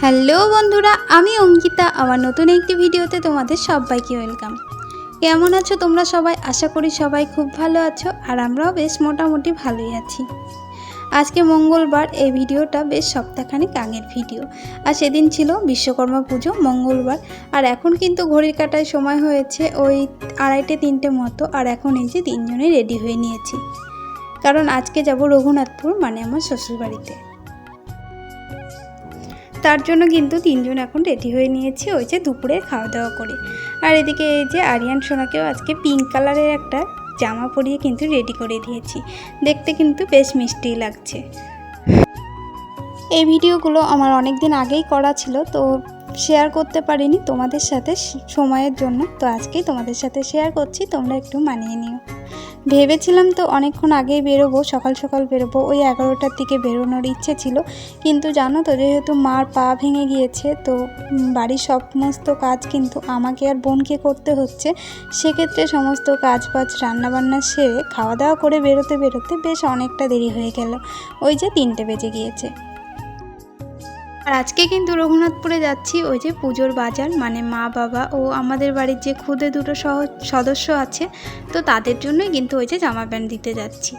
Hello বন্ধুরা, আমি অঙ্কিতা। আমার নতুন একটি ভিডিওতে তোমাদের সবাইকে ওয়েলকাম। কেমন আছো তোমরা সবাই? আশা করি সবাই খুব ভালো আছো আর আমরাও বেশ মোটামুটি ভালোই আছি। আজকে মঙ্গলবার, এই ভিডিওটা বেশ সপ্তাহখানেক আগের ভিডিও। আর সেদিন ছিল বিশ্বকর্মা পুজো, মঙ্গলবার। আর এখন কিন্তু ঘড়ির কাটায় সময় হয়েছে ওই আড়াইটে, তিনটে মতো। আর এখন এই যে তিনজনে রেডি হয়ে নিয়েছি। কারণ আজকে যাব রঘুনাথপুর মানে আমার শ্বশুরবাড়িতে। তার জন্য কিন্তু তিনজন এখন রেডি হয়ে নিয়েছি ওই যে দুপুরে খাওয়া দাওয়া করে। আর এদিকে এই যে আরিয়ান সোনাকেও আজকে পিঙ্ক কালারের একটা জামা পরিয়ে কিন্তু রেডি করে দিয়েছি। দেখতে কিন্তু বেশ মিষ্টি লাগছে। এই ভিডিওগুলো আমার অনেক দিন আগেই করা ছিল, তো শেয়ার করতে পারিনি তোমাদের সাথে সময়ের জন্য। তো আজকেই তোমাদের সাথে শেয়ার করছি, তোমরা একটু মানিয়ে নিও। ভেবেছিলাম তো অনেকক্ষণ আগেই বেরোবো, সকাল সকাল বেরোবো। ওই এগারোটার দিকে বেরোনোর ইচ্ছে ছিল। কিন্তু জানো তো, যেহেতু মার পা ভেঙে গিয়েছে, তো বাড়ির সমস্ত কাজ কিন্তু আমাকে আর বোনকে করতে হচ্ছে। সেক্ষেত্রে সমস্ত কাজ বাজ রান্নাবান্না সেরে খাওয়া দাওয়া করে বেরোতে বেরোতে বেশ অনেকটা দেরি হয়ে গেল। ওই যে তিনটে বেজে গিয়েছে। আর আজকে কিন্তু রঘুনাথপুরে যাচ্ছি, ওই যে পুজোর বাজার। মানে মা, বাবা ও আমাদের বাড়ির যে খুদে দুটো সদস্য আছে, তো তাদের জন্যই কিন্তু ওই যে জামা প্যান্ট দিতে যাচ্ছি।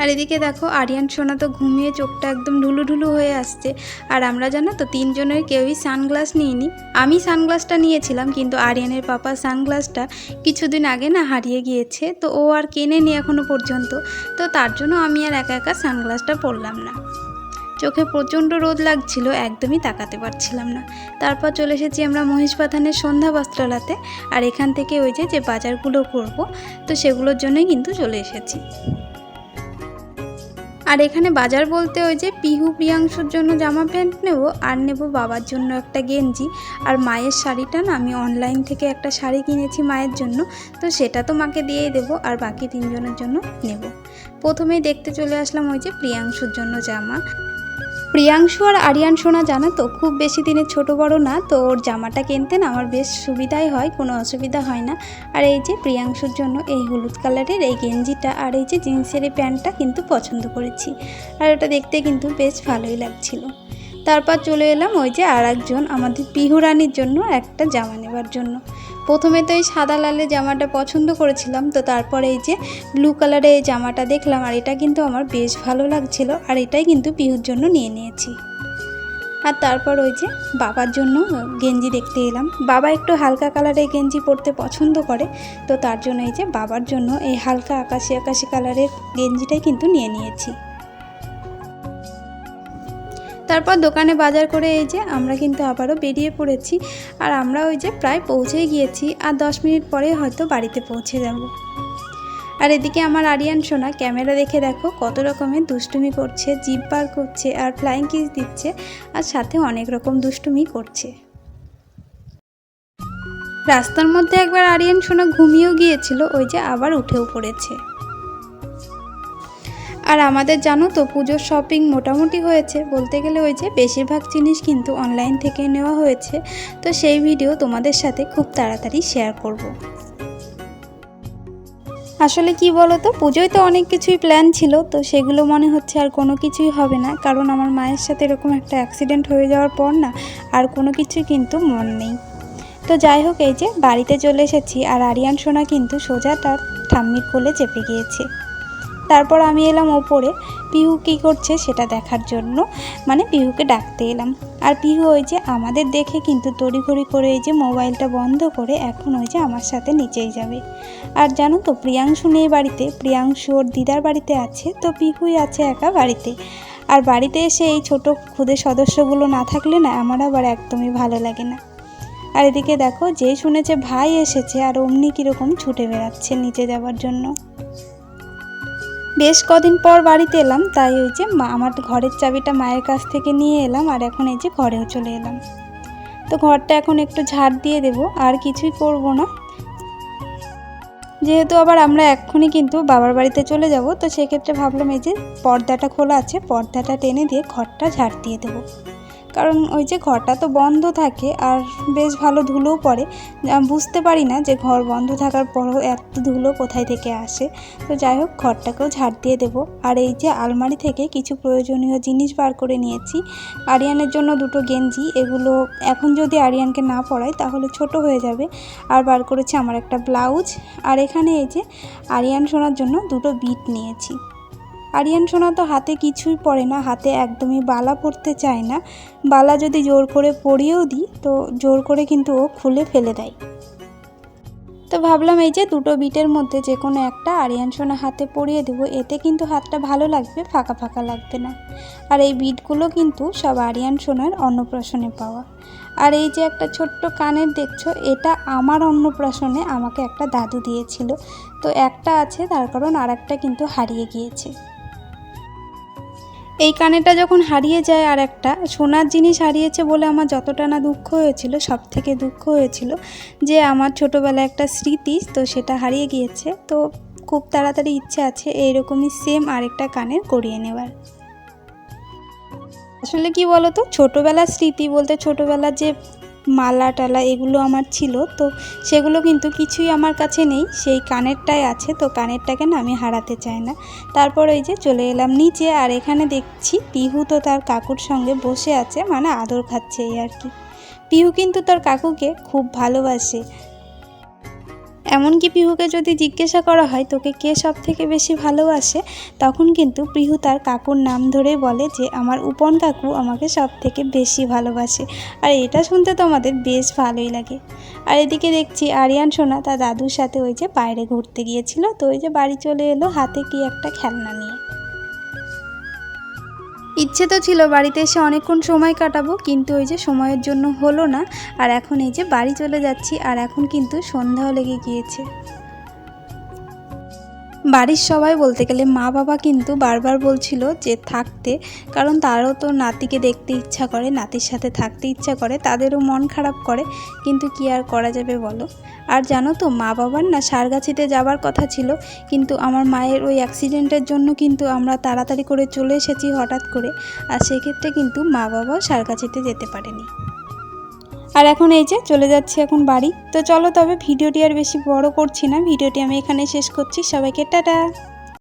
আর এদিকে দেখো, আরিয়ান সোনা তো ঘুমিয়ে চোখটা একদম ঢুলু ঢুলু হয়ে আসছে। আর আমরা জানো তো, তিনজনের কেউই সানগ্লাস নিইনি। আমি সানগ্লাসটা নিয়েছিলাম, কিন্তু আরিয়ানের পাপা সানগ্লাসটা কিছুদিন আগে না হারিয়ে গিয়েছে, তো ও আর কেনেনি এখনও পর্যন্ত। তো তার জন্য আমি আর একা একা সানগ্লাসটা পরলাম না। চোখে প্রচণ্ড রোদ লাগছিল, একদমই তাকাতে পারছিলাম না। তারপর চলে এসেছি আমরা মহিষবাথানের সন্ধ্যা বস্ত্রালয়তে, আর এখান থেকে ওই যে যে বাজারগুলো করব, তো সেগুলোর জন্যই কিন্তু চলে এসেছি। আর এখানে বাজার বলতে ওই যে পিহু প্রিয়াংশুর জন্য জামা প্যান্ট নেব, আর নেব বাবার জন্য একটা গেঞ্জি। আর মায়ের শাড়িটা না, আমি অনলাইন থেকে একটা শাড়ি কিনেছি মায়ের জন্য, তো সেটা তো মাকে দিয়েই দেবো, আর বাকি তিনজনের জন্য নেব। প্রথমেই দেখতে চলে আসলাম ওই যে প্রিয়াংশুর জন্য জামা। প্রিয়াংশু আর আরিয়ান সোনা জানা তো, খুব বেশি দিনের ছোট বড় না, তো ওর জামাটা কিনতে না আমার বেশ সুবিধাই হয়, কোনো অসুবিধা হয় না। আর এই যে প্রিয়াংশুর জন্য এই হলুদ কালারের এই গেঞ্জিটা আর এই যে জিন্সের এই প্যান্টটা কিন্তু পছন্দ করেছি। আর ওটা দেখতে কিন্তু বেশ ভালোই লাগছিল। তারপর চলে এলাম ওই যে আর একজন আমাদের পিহুরানির জন্য একটা জামা নেবার জন্য। প্রথমে তো এই সাদা লালের জামাটা পছন্দ করেছিলাম, তো তারপরে এই যে ব্লু কালারের এই জামাটা দেখলাম, আর এটা কিন্তু আমার বেশ ভালো লাগছিল, আর এটাই কিন্তু পিহুর জন্য নিয়ে নিয়েছি। আর তারপর ওই যে বাবার জন্য গেঞ্জি দেখতে এলাম। বাবা একটু হালকা কালারের গেঞ্জি পরতে পছন্দ করে, তো তার জন্য এই যে বাবার জন্য এই হালকা আকাশি আকাশি কালারের গেঞ্জিটাই কিন্তু নিয়ে নিয়েছি। তারপর দোকানে বাজার করে এই যে আমরা কিন্তু আবারও বেরিয়ে পড়েছি আর আমরা ওই যে প্রায় পৌঁছে গিয়েছি আর দশ মিনিট পরে হয়তো বাড়িতে পৌঁছে যাব। আর এদিকে আমার আরিয়ান সোনা ক্যামেরা দেখে দেখো কত রকমের দুষ্টুমি করছে জিপ বার করছে আর ফ্লাইং কিস দিচ্ছে আর সাথে অনেক রকম দুষ্টুমি করছে। রাস্তার মধ্যে একবার আরিয়ান সোনা ঘুমিয়েও গিয়েছিল, ওই যে আবার উঠেও পড়েছে। আর আমাদের জানো তো পুজোর শপিং মোটামুটি হয়েছে। বলতে গেলে ওই যে বেশিরভাগ জিনিস কিন্তু অনলাইন থেকে নেওয়া হয়েছে। তো সেই ভিডিও তোমাদের সাথে খুব তাড়াতাড়ি শেয়ার করব। আসলে কি বলো তো পুজোয় তো অনেক কিছুই প্ল্যান ছিল, তো সেগুলো মনে হচ্ছে আর কোনো কিছুই হবে না। কারণ আমার মায়ের সাথে এরকম একটা অ্যাক্সিডেন্ট হয়ে যাওয়ার পর না, আর কোনো কিছুই কিন্তু মন নেই। তো যাই হোক, এই যে বাড়িতে চলে এসেছি, আর আরিয়ান সোনা কিন্তু সোজা তার ঠাম্মির কোলে চেপে গিয়েছে। তারপর আমি এলাম ওপরে, পিহু কী করছে সেটা দেখার জন্য। মানে পিহুকে ডাকতে এলাম। আর পিহু ওই যে আমাদের দেখে কিন্তু তড়িঘড়ি করে এই যে মোবাইলটা বন্ধ করে এখন ওই যে আমার সাথে নিচেই যাবে। আর জানো তো, প্রিয়াংশু নেই বাড়িতে। প্রিয়াংশু ওর দিদার বাড়িতে আছে, তো পিহুই আছে একা বাড়িতে। আর বাড়িতে এসে এই ছোট খুদে সদস্যগুলো না থাকলে না আমার আবার একদমই ভালো লাগে না। আর এদিকে দেখো, যে শুনেছে ভাই এসেছে, আর অমনি কীরকম ছুটে বেড়াচ্ছে নিচে যাওয়ার জন্য। বেশ কদিন পর বাড়িতে এলাম, তাই ওই যে মা আমার ঘরের চাবিটা মায়ের কাছ থেকে নিয়ে এলাম আর এখন এই যে ঘরেও চলে এলাম। তো ঘরটা এখন একটু ঝাড় দিয়ে দেব, আর কিছুই করব না। যেহেতু আবার আমরা এক্ষুনি কিন্তু বাবার বাড়িতে চলে যাব, তো সেক্ষেত্রে ভাবলাম এই যে পর্দাটা খোলা আছে, পর্দাটা টেনে দিয়ে ঘরটা ঝাড় দিয়ে দেবো। কারণ ওই যে ঘরটা তো বন্ধ থাকে আর বেশ ভালো ধুলোও পড়ে। বুঝতে পারি না যে ঘর বন্ধ থাকার পরও এত ধুলো কোথায় থেকে আসে। তো যাই হোক, ঘরটাকেও ঝাড় দিয়ে দেবো। আর এই যে আলমারি থেকে কিছু প্রয়োজনীয় জিনিস বার করে নিয়েছি। আরিয়ানের জন্য দুটো গেঞ্জি, এগুলো এখন যদি আরিয়ানকে না পরাই তাহলে ছোট হয়ে যাবে। আর বার করেছি আমার একটা ব্লাউজ। আর এখানে এই যে আরিয়ান শোনার জন্য দুটো বিট নিয়েছি। আরিয়ান সোনা তো হাতে কিছুই পরে না, হাতে একদমই বালা পরতে চায় না। বালা যদি জোর করে পরিয়েও দিই, তো জোর করে কিন্তু ও খুলে ফেলে দেয়। তো ভাবলাম এই যে দুটো বিটের মধ্যে যে কোনো একটা আরিয়ান সোনা হাতে পরিয়ে দেবো, এতে কিন্তু হাতটা ভালো লাগবে, ফাঁকা ফাঁকা লাগবে না। আর এই বিটগুলো কিন্তু সব আরিয়ান সোনার অন্নপ্রাশনে পাওয়া। আর এই যে একটা ছোট্ট কানের দেখছ, এটা আমার অন্নপ্রাশনে আমাকে একটা দাদু দিয়েছিল। তো একটা আছে, তার কারণ আর একটা কিন্তু হারিয়ে গিয়েছে। এই কানেটা যখন হারিয়ে যায় আর একটা সোনার জিনিস হারিয়েছে বলে আমার যতটা না দুঃখ হয়েছিল সব থেকে দুঃখ হয়েছিল যে আমার ছোটোবেলায় একটা স্মৃতি, তো সেটা হারিয়ে গিয়েছে। তো খুব তাড়াতাড়ি ইচ্ছে আছে এইরকমই সেম আরেকটা কানের করিয়ে নেওয়ার। আসলে কি বলতো? ছোটোবেলার স্মৃতি বলতে ছোটোবেলার যে মালা টালা এগুলো আমার ছিল, তো সেগুলো কিন্তু কিছুই আমার কাছে নেই। সেই কানেরটাই আছে, তো কানেরটাকে না আমি হারাতে চাই না। তারপর ওই যে চলে এলাম নিচে, আর এখানে দেখছি পিহু তো তার কাকুর সঙ্গে বসে আছে মানে আদর খাচ্ছে এই আর কি। পিহু কিন্তু তার কাকুকে খুব ভালোবাসে। এমনকি পিহুকে যদি জিজ্ঞাসা করা হয়, তোকে কে সব থেকে বেশি ভালোবাসে? তখন কিন্তু পিহু তার কাকুর নাম ধরে বলে যে, আমার উপন কাকু আমাকে সব থেকে বেশি ভালোবাসে। আর এটা শুনতে তো আমাদের বেশ ভালোই লাগে। আর এদিকে দেখছি আরিয়ান, সোনা তার দাদুর সাথে ওই যে বাইরে ঘুরতে গিয়েছিল। তো ওই যে বাড়ি চলে এলো হাতে কি একটা খেলনা নিয়ে। ইচ্ছে তো ছিল বাড়িতে এসে অনেকক্ষণ সময় কাটাবো, কিন্তু ওই যে সময়ের জন্য হলো না। আর এখন এই যে বাড়ি চলে যাচ্ছি, আর এখন কিন্তু সন্ধ্যাও লেগে গিয়েছে। বাড়ির সবাই বলতে গেলে মা বাবা কিন্তু বারবার বলছিল যে থাকতে, কারণ তারও তো নাতিকে দেখতে ইচ্ছা করে, নাতির সাথে থাকতে ইচ্ছা করে, তাদেরও মন খারাপ করে, কিন্তু কি আর করা যাবে বলো? আর জানো তো, মা বাবার না সারগাছিতে যাবার কথা ছিল, কিন্তু আমার মায়ের ওই অ্যাক্সিডেন্টের জন্য কিন্তু আমরা তাড়াতাড়ি করে চলে এসেছি হঠাৎ করে, আর সেক্ষেত্রে কিন্তু মা বাবাও সারগাছিতে যেতে পারেনি। আর এখন এই যে চলে যাচ্ছি এখন বাড়ি। তো চলো তবে ভিডিওটি আর বেশি বড় করছি না। ভিডিওটি আমি এখানে শেষ করছি। সবাইকে টাটা।